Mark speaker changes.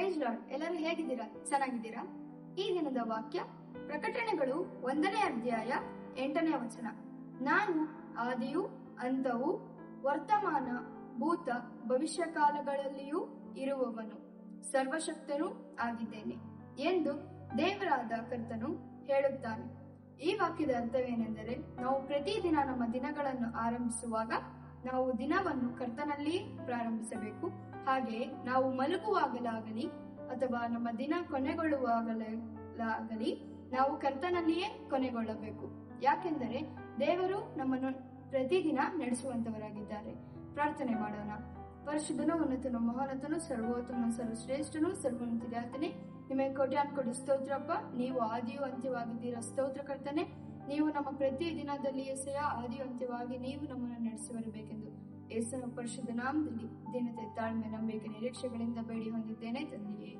Speaker 1: Price lord, ಎಲ್ಲರೂ ಹೇಗಿದ್ದೀರಾ? ಚೆನ್ನಾಗಿದ್ದೀರಾ? ಈ ದಿನದ ವಾಕ್ಯ, ಪ್ರಕಟಣೆಗಳು ಒಂದನೇ ಅಧ್ಯಾಯ ಎಂಟನೇ ವಚನ. ನಾನು ಆದಿಯು ಅಂತವು ವರ್ತಮಾನ ಭೂತ ಭವಿಷ್ಯ ಕಾಲಗಳಲ್ಲಿಯೂ ಇರುವವನು, ಸರ್ವಶಕ್ತನು ಆಗಿದ್ದೇನೆ ಎಂದು ದೇವರಾದ ಕರ್ತನು ಹೇಳುತ್ತಾನೆ. ಈ ವಾಕ್ಯದ ಅರ್ಥವೇನೆಂದರೆ, ನಾವು ಪ್ರತಿದಿನ ನಮ್ಮ ದಿನಗಳನ್ನು ಆರಂಭಿಸುವಾಗ ನಾವು ದಿನವನ್ನು ಕರ್ತನಲ್ಲಿ ಪ್ರಾರಂಭಿಸಬೇಕು. ಹಾಗೆ ನಾವು ಮಲಗುವಾಗಲಾಗಲಿ ಅಥವಾ ನಮ್ಮ ದಿನ ಕೊನೆಗೊಳ್ಳುವಾಗಲಾಗಲಿ ನಾವು ಕರ್ತನಲ್ಲಿಯೇ ಕೊನೆಗೊಳ್ಳಬೇಕು. ಯಾಕೆಂದರೆ ದೇವರು ನಮ್ಮನ್ನು ಪ್ರತಿದಿನ ನಡೆಸುವಂತವರಾಗಿದ್ದಾರೆ. ಪ್ರಾರ್ಥನೆ ಮಾಡೋಣ. ಪರಿಶುದ್ಧನು ಉನ್ನತನು ಮಹೋನ್ನತನು ಸರ್ವೋತ್ತಮ, ಸರ್ವಶ್ರೇಷ್ಠನು ಸರ್ವೋನ್ನತಿದಾತನೇ ನಿಮಗೆ ಕೋಟ್ಯಾನ್ ಕೊಡಿ ಸ್ತೋತ್ರಪ್ಪ ನೀವು ಆದಿಯು ಅಂತ್ಯವಾಗಿದ್ದೀರಾ? ಸ್ತೋತ್ರ ಕರ್ತನೆ. ನೀವು ನಮ್ಮ ಪ್ರತಿ ದಿನದಲ್ಲಿ ಸಹ ಆದಿಯು ಅಂತ್ಯವಾಗಿ ನೀವು ನಮ್ಮನ್ನು ನಡೆಸಿ ಯೇಸುವಿನ ಪರಿಶುದ್ಧ ನಾಮದಲ್ಲಿ ದಿನತೆ ತಾಳ್ಮೆ ನಂಬಿಕೆ ನಿರೀಕ್ಷೆಗಳಿಂದ ಬೇಡಿ ಹೊಂದಿದ್ದೇನೆ ತಂದೆ